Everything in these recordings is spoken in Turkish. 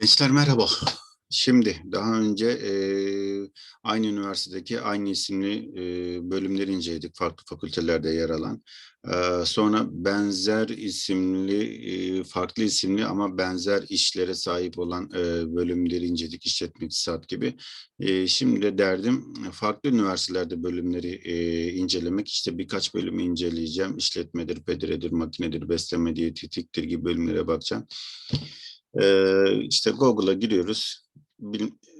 Gençler merhaba. Şimdi daha önce eee, aynı üniversitedeki aynı isimli eee, bölümleri inceledik farklı fakültelerde yer alan. Eee, sonra benzer isimli, eee, farklı isimli ama benzer işlere sahip olan eee, bölümleri inceledik. İşletme, iktisat gibi. Eee, şimdi de derdim farklı üniversitelerde bölümleri eee, incelemek. İşte birkaç bölümü inceleyeceğim. İşletmedir, pediredir, makinedir, besleme, diyetetiktir gibi bölümlere bakacağım. Ee, işte Google'a giriyoruz.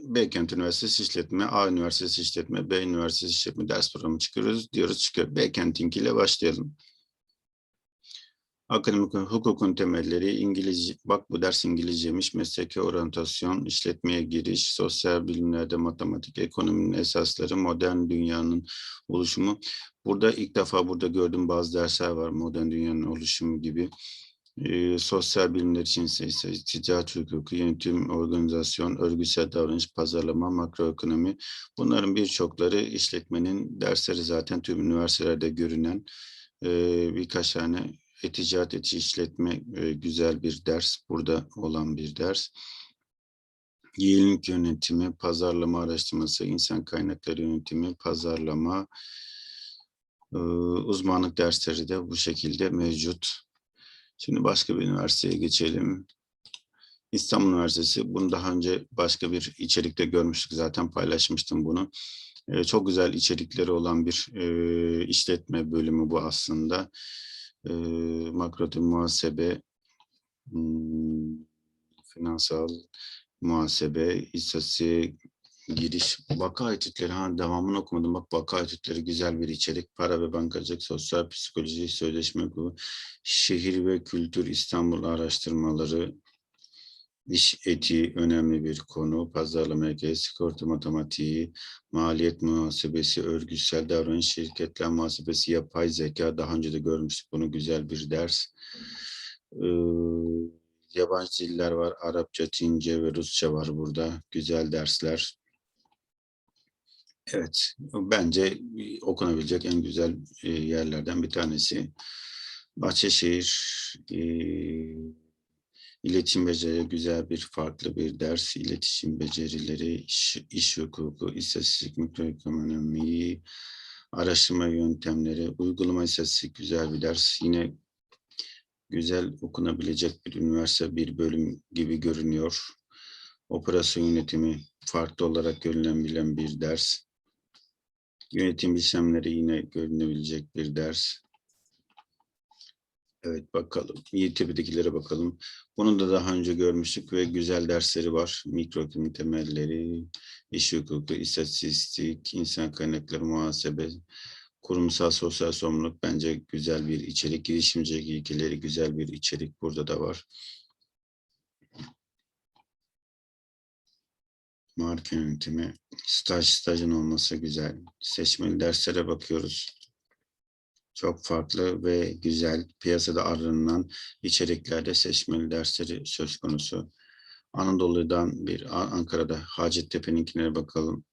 Beykent Üniversitesi İşletme, A Üniversitesi İşletme, B Üniversitesi İşletme ders programı çıkıyoruz. Diyoruz çıkıyor. Beykent'inki ile başlayalım. Akademik hukukun temelleri, İngilizce, bak bu ders İngilizceymiş, mesleki oryantasyon, işletmeye giriş, sosyal bilimlerde matematik, ekonominin esasları, modern dünyanın oluşumu. Burada ilk defa burada gördüğüm bazı dersler var, modern dünyanın oluşumu gibi. Ee, sosyal bilimler için ise, ticaret hukuku, yönetim, organizasyon, örgütsel davranış, pazarlama, makroekonomi. Bunların birçokları işletmenin dersleri zaten tüm üniversitelerde görünen e, birkaç tane e-ticaret, eti işletme e, güzel bir ders. Burada olan bir ders. Yenilik yönetimi, pazarlama araştırması, insan kaynakları yönetimi, pazarlama, e, uzmanlık dersleri de bu şekilde mevcut. Şimdi başka bir üniversiteye geçelim. İstanbul Üniversitesi. Bunu daha önce başka bir içerikte görmüştük. Zaten paylaşmıştım bunu. Ee, çok güzel içerikleri olan bir e, işletme bölümü bu aslında. E, makroekonomi, muhasebe, hmm, finansal muhasebe, istatistik, giriş, vaka etütleri, ha devamını okumadım. Bak vaka etütleri güzel bir içerik. Para ve bankacılık, sosyal psikoloji, sözleşme hukuku, şehir ve kültür İstanbul araştırmaları, iş etiği önemli bir konu. Pazarlama etiği, sigorta matematiği, maliyet muhasebesi, örgütsel davranış, şirketler muhasebesi, yapay zeka. Daha önce de görmüştük bunu güzel bir ders. Ee, yabancı diller var. Arapça, Çince ve Rusça var burada. Güzel dersler. Evet, bence okunabilecek en güzel e, yerlerden bir tanesi. Bahçeşehir e, iletişim becerileri güzel bir farklı bir ders. İletişim becerileri, iş, iş hukuku, istatistik, mikroekonomi, araştırma yöntemleri, uygulama istatistik güzel bir ders. Yine güzel okunabilecek bir üniversite bir bölüm gibi görünüyor. Operasyon yönetimi farklı olarak görülebilen bir ders. Yönetim işlemleri yine görünebilecek bir ders. Evet bakalım. YTB'dekilere bakalım. Bunu da daha önce görmüştük ve güzel dersleri var. Mikroekonomi temelleri, iş hukuku, istatistik, insan kaynakları, muhasebe, kurumsal sosyal sorumluluk bence güzel bir içerik. Girişimcilik ilkeleri güzel bir içerik burada da var. Marka yönetimi, staj stajın olması güzel. Seçmeli derslere bakıyoruz. Çok farklı ve güzel piyasada aranılan içeriklerde seçmeli dersleri söz konusu. Anadolu'dan bir Ankara'da Hacettepe'ninkine bakalım.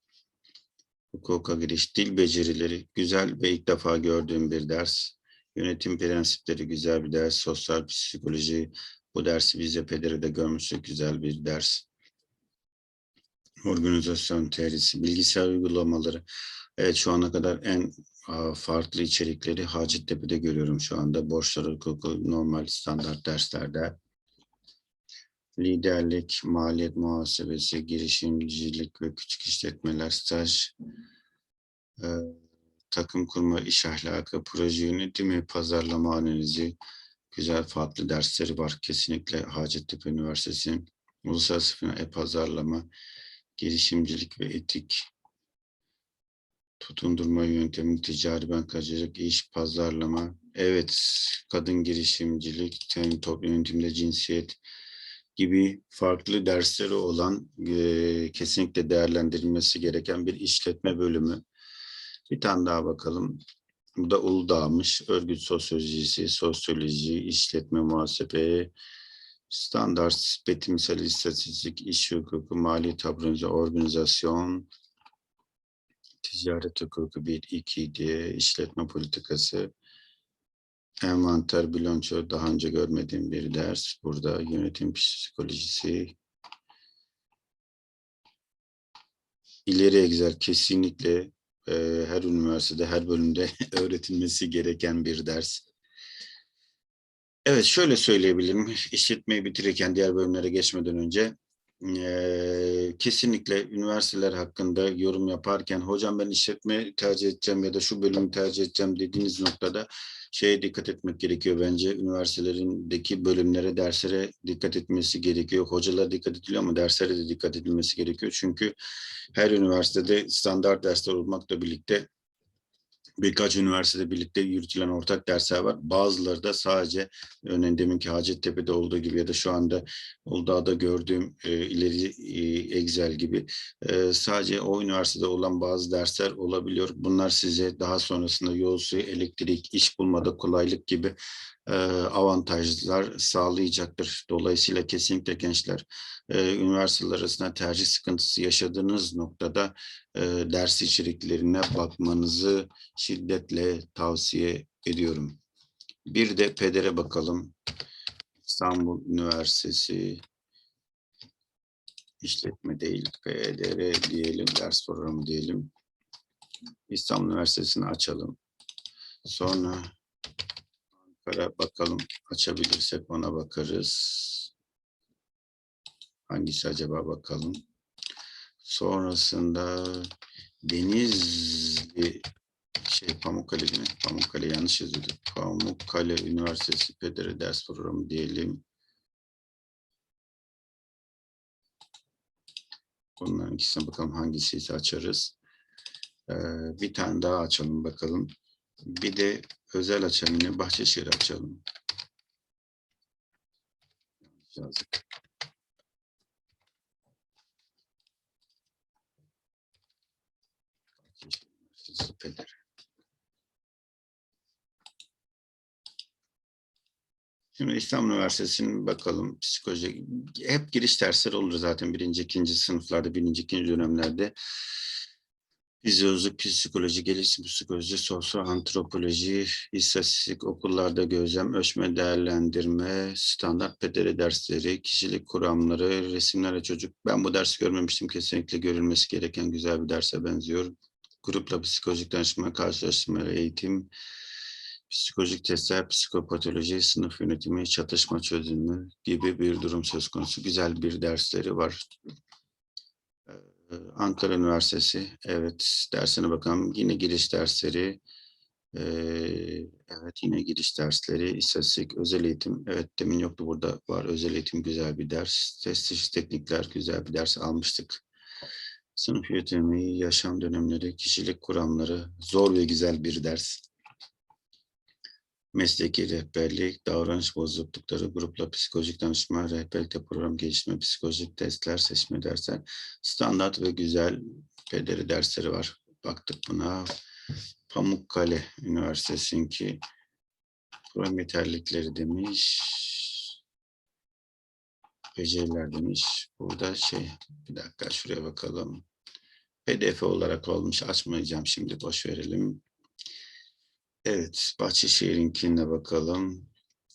Hukuka giriş, dil becerileri güzel ve ilk defa gördüğüm bir ders. Yönetim prensipleri güzel bir ders. Sosyal psikoloji bu dersi biz de PEDER'de görmüştük güzel bir ders organizasyon teorisi, bilgisayar uygulamaları. Evet şu ana kadar en farklı içerikleri Hacettepe'de görüyorum şu anda. Borçlar hukuku normal standart derslerde. Liderlik, maliyet muhasebesi, girişimcilik ve küçük işletmeler, staj, e, takım kurma, iş ahlakı, proje yönetimi, pazarlama analizi, güzel farklı dersleri var. Kesinlikle Hacettepe Üniversitesi'nin uluslararası e-pazarlama, girişimcilik ve etik, tutundurma yöntemi, ticari bankacılık, iş, pazarlama, evet, kadın girişimcilik, ten, toplum yönetimde cinsiyet gibi farklı dersleri olan e, kesinlikle değerlendirilmesi gereken bir işletme bölümü. Bir tane daha bakalım. Bu da Uludağ'mış. Örgüt sosyolojisi, sosyoloji, işletme muhasebe, standart betimsel istatistik, iş hukuku, mali tablonca, organizasyon, ticaret hukuku 1-2 diye işletme politikası, envanter, bilanço daha önce görmediğim bir ders. Burada yönetim psikolojisi, ileri egzer kesinlikle e, her üniversitede, her bölümde öğretilmesi gereken bir ders. Evet, şöyle söyleyebilirim. İşletmeyi bitirirken diğer bölümlere geçmeden önce eee, kesinlikle üniversiteler hakkında yorum yaparken hocam ben işletme tercih edeceğim ya da şu bölümü tercih edeceğim dediğiniz noktada şeye dikkat etmek gerekiyor bence. Üniversitelerindeki bölümlere, derslere dikkat etmesi gerekiyor. Hocalara dikkat ediliyor ama derslere de dikkat edilmesi gerekiyor. Çünkü her üniversitede standart dersler olmakla birlikte birkaç üniversitede birlikte yürütülen ortak dersler var. Bazıları da sadece örneğin deminki Hacettepe'de olduğu gibi ya da şu anda Uludağ'da gördüğüm e, ileri e, Excel gibi e, sadece o üniversitede olan bazı dersler olabiliyor. Bunlar size daha sonrasında yol suyu, elektrik, iş bulmada kolaylık gibi avantajlar sağlayacaktır. Dolayısıyla kesinlikle gençler e, üniversiteler arasında tercih sıkıntısı yaşadığınız noktada e, ders içeriklerine bakmanızı şiddetle tavsiye ediyorum. Bir de PEDER'e bakalım. İstanbul Üniversitesi işletme değil, PDR diyelim, ders programı diyelim. İstanbul Üniversitesi'ni açalım. Sonra Ankara bakalım açabilirsek ona bakarız. Hangisi acaba bakalım. Sonrasında Denizli şey Pamukkale değil mi? Pamukkale yanlış yazıldı. Pamukkale Üniversitesi PDR ders programı diyelim. Bunların ikisine bakalım hangisiyse açarız. Ee, bir tane daha açalım bakalım. Bir de özel açalım yine Bahçeşehir açalım. Yazık. Şimdi İstanbul Üniversitesi'nin bakalım psikoloji hep giriş dersleri olur zaten birinci, ikinci sınıflarda, birinci, ikinci dönemlerde. Fizyoloji, psikoloji, gelişim psikoloji, sosyal antropoloji, istatistik, okullarda gözlem, ölçme, değerlendirme, standart pedere dersleri, kişilik kuramları, resimlerle çocuk. Ben bu dersi görmemiştim. Kesinlikle görülmesi gereken güzel bir derse benziyor. Grupla psikolojik danışma, karşılaştırma, eğitim, psikolojik testler, psikopatoloji, sınıf yönetimi, çatışma çözümü gibi bir durum söz konusu. Güzel bir dersleri var. Ee, Ankara Üniversitesi, evet dersine bakalım. Yine giriş dersleri, ee, evet yine giriş dersleri, istatistik, özel eğitim. Evet demin yoktu burada var. Özel eğitim güzel bir ders. Test dışı teknikler güzel bir ders almıştık. Sınıf yönetimi, yaşam dönemleri, kişilik kuramları, zor ve güzel bir ders mesleki rehberlik, davranış bozuklukları, grupla psikolojik danışma, rehberlikte program geliştirme, psikolojik testler, seçme dersler, standart ve güzel pederi dersleri var. Baktık buna. Pamukkale Üniversitesi'nki program yeterlilikleri demiş. Beceriler demiş. Burada şey, bir dakika şuraya bakalım. PDF olarak olmuş. Açmayacağım şimdi. Boş verelim. Evet, Bahçeşehir'inkine bakalım.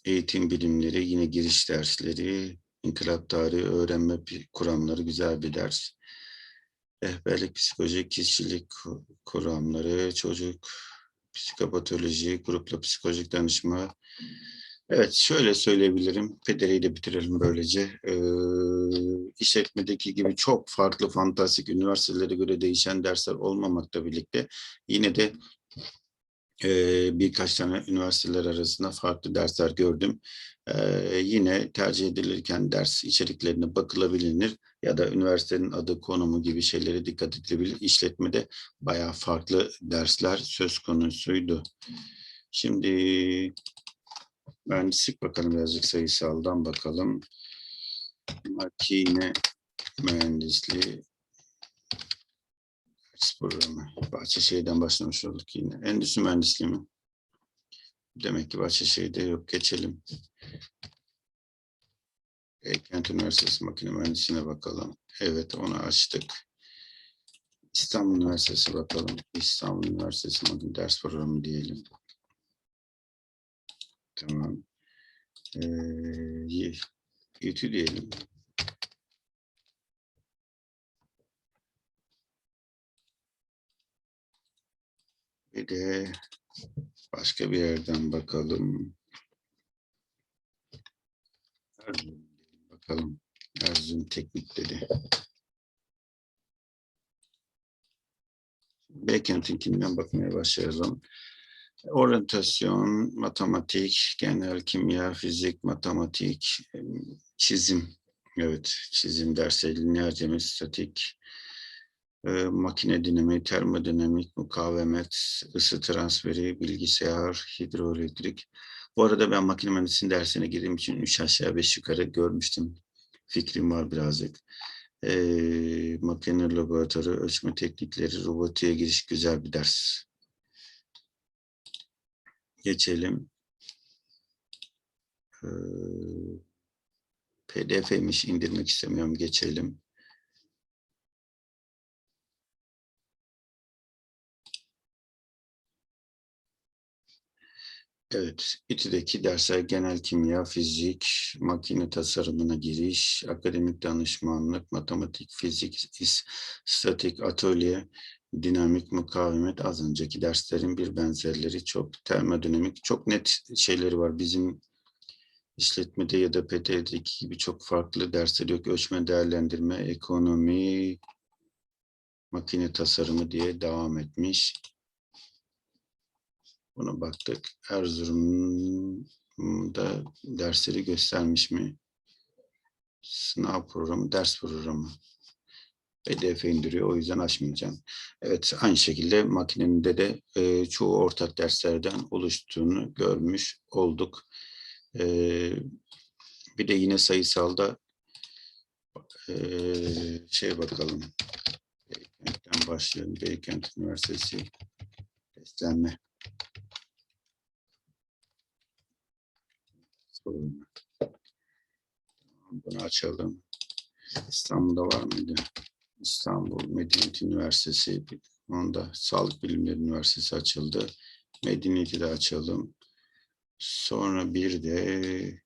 Eğitim bilimleri, yine giriş dersleri, inkılap tarihi, öğrenme kuramları güzel bir ders. Rehberlik, psikoloji, kişilik ku- kuramları, çocuk, psikopatoloji, grupla psikolojik danışma. Evet, şöyle söyleyebilirim. Federe'yi de bitirelim böylece. Ee, işletmedeki gibi çok farklı, fantastik üniversitelere göre değişen dersler olmamakla birlikte yine de Eee, birkaç tane üniversiteler arasında farklı dersler gördüm. Eee, yine tercih edilirken ders içeriklerine bakılabilir ya da üniversitenin adı, konumu gibi şeylere dikkat edilebilir. İşletmede bayağı farklı dersler söz konusuydu. Şimdi mühendislik bakalım birazcık sayısaldan bakalım. Makine mühendisliği ders programı. Bahçeşehir'den başlamış olduk yine. Endüstri mühendisliği mi? Demek ki Bahçeşehir'de yok. Geçelim. Eykent Üniversitesi Makine Mühendisliğine bakalım. Evet onu açtık. İstanbul Üniversitesi bakalım. İstanbul Üniversitesi Makine Ders Programı diyelim. Tamam. Ee, İTÜ diyelim. Bir de başka bir yerden bakalım. Erzurum, bakalım. Erzurum teknikleri. Beykent'inkinden bakmaya başlayalım. Oryantasyon, matematik, genel kimya, fizik, matematik, em, çizim. Evet, çizim dersleri, lineer cebir, statik, e, makine dinamiği, termodinamik, mukavemet, ısı transferi, bilgisayar, hidroelektrik. Bu arada ben makine mühendisliği dersine girdiğim için üç aşağı beş yukarı görmüştüm. Fikrim var birazcık. E, makine laboratuvarı, ölçme teknikleri, robotiğe giriş güzel bir ders. Geçelim. Ee, PDF'miş indirmek istemiyorum. Geçelim. Evet, İTÜ'deki dersler genel kimya, fizik, makine tasarımına giriş, akademik danışmanlık, matematik, fizik, statik, atölye, dinamik, mukavemet az önceki derslerin bir benzerleri çok termodinamik, çok net şeyleri var. Bizim işletmede ya da PT'deki gibi çok farklı dersler yok. Ölçme, değerlendirme, ekonomi, makine tasarımı diye devam etmiş. Buna baktık. Erzurum'da dersleri göstermiş mi? Sınav programı, ders programı. PDF indiriyor. O yüzden açmayacağım. Evet, aynı şekilde makinenin de e, çoğu ortak derslerden oluştuğunu görmüş olduk. E, bir de yine sayısalda e, şey bakalım. Beykent'ten başlayalım. Beykent Üniversitesi beslenme. Bunu açalım. İstanbul'da var mıydı? İstanbul Medeniyet Üniversitesi, onda Sağlık Bilimleri Üniversitesi açıldı. Medeniyet'i de açalım. Sonra bir de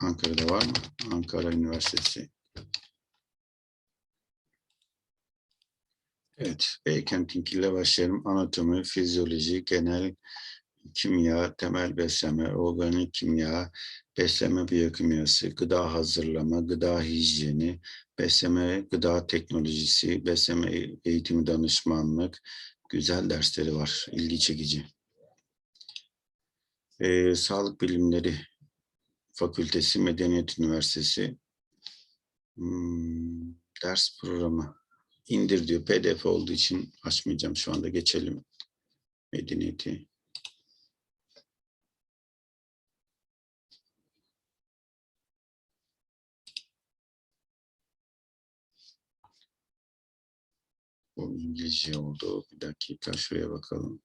Ankara'da var mı? Ankara Üniversitesi. Evet, Beykent'inkiyle başlayalım. Anatomi, fizyoloji, genel kimya, temel besleme, organik kimya, besleme biyokimyası, gıda hazırlama, gıda hijyeni, besleme, gıda teknolojisi, besleme e- eğitimi danışmanlık, güzel dersleri var, ilgi çekici. Ee, Sağlık Bilimleri Fakültesi, Medeniyet Üniversitesi, Hmm, ders programı indir diyor. PDF olduğu için açmayacağım şu anda. Geçelim. Medeniyeti. Bu İngilizce oldu. Bir dakika şuraya bakalım.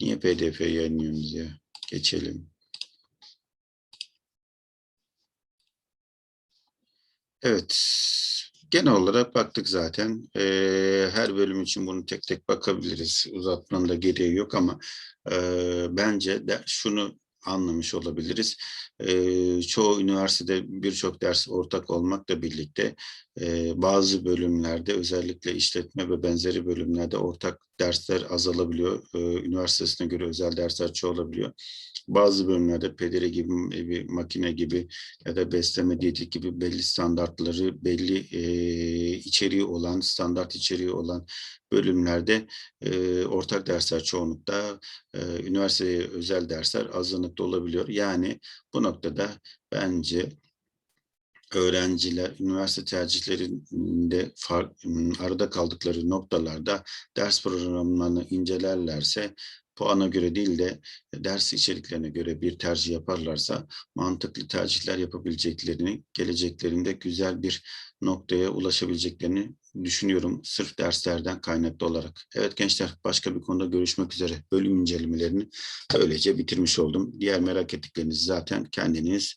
Niye PDF yayınlıyorsunuz ya? Geçelim. Evet. Genel olarak baktık zaten. Ee, her bölüm için bunu tek tek bakabiliriz. Uzatmanın da gereği yok ama e, bence de şunu anlamış olabiliriz. Ee, çoğu üniversitede birçok ders ortak olmakla birlikte e, bazı bölümlerde özellikle işletme ve benzeri bölümlerde ortak dersler azalabiliyor. Ee, üniversitesine göre özel dersler çoğalabiliyor. Bazı bölümlerde pedere gibi, bir makine gibi ya da besleme diyetik gibi belli standartları, belli e, içeriği olan, standart içeriği olan bölümlerde e, ortak dersler çoğunlukta, e, üniversiteye özel dersler azınlıkta olabiliyor. Yani bu noktada bence öğrenciler üniversite tercihlerinde fark, arada kaldıkları noktalarda ders programlarını incelerlerse puana göre değil de ders içeriklerine göre bir tercih yaparlarsa mantıklı tercihler yapabileceklerini, geleceklerinde güzel bir noktaya ulaşabileceklerini düşünüyorum sırf derslerden kaynaklı olarak. Evet gençler başka bir konuda görüşmek üzere. Bölüm incelemelerini öylece bitirmiş oldum. Diğer merak ettiklerinizi zaten kendiniz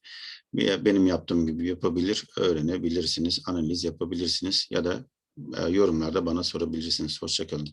benim yaptığım gibi yapabilir, öğrenebilirsiniz, analiz yapabilirsiniz ya da e, yorumlarda bana sorabilirsiniz. Hoşçakalın.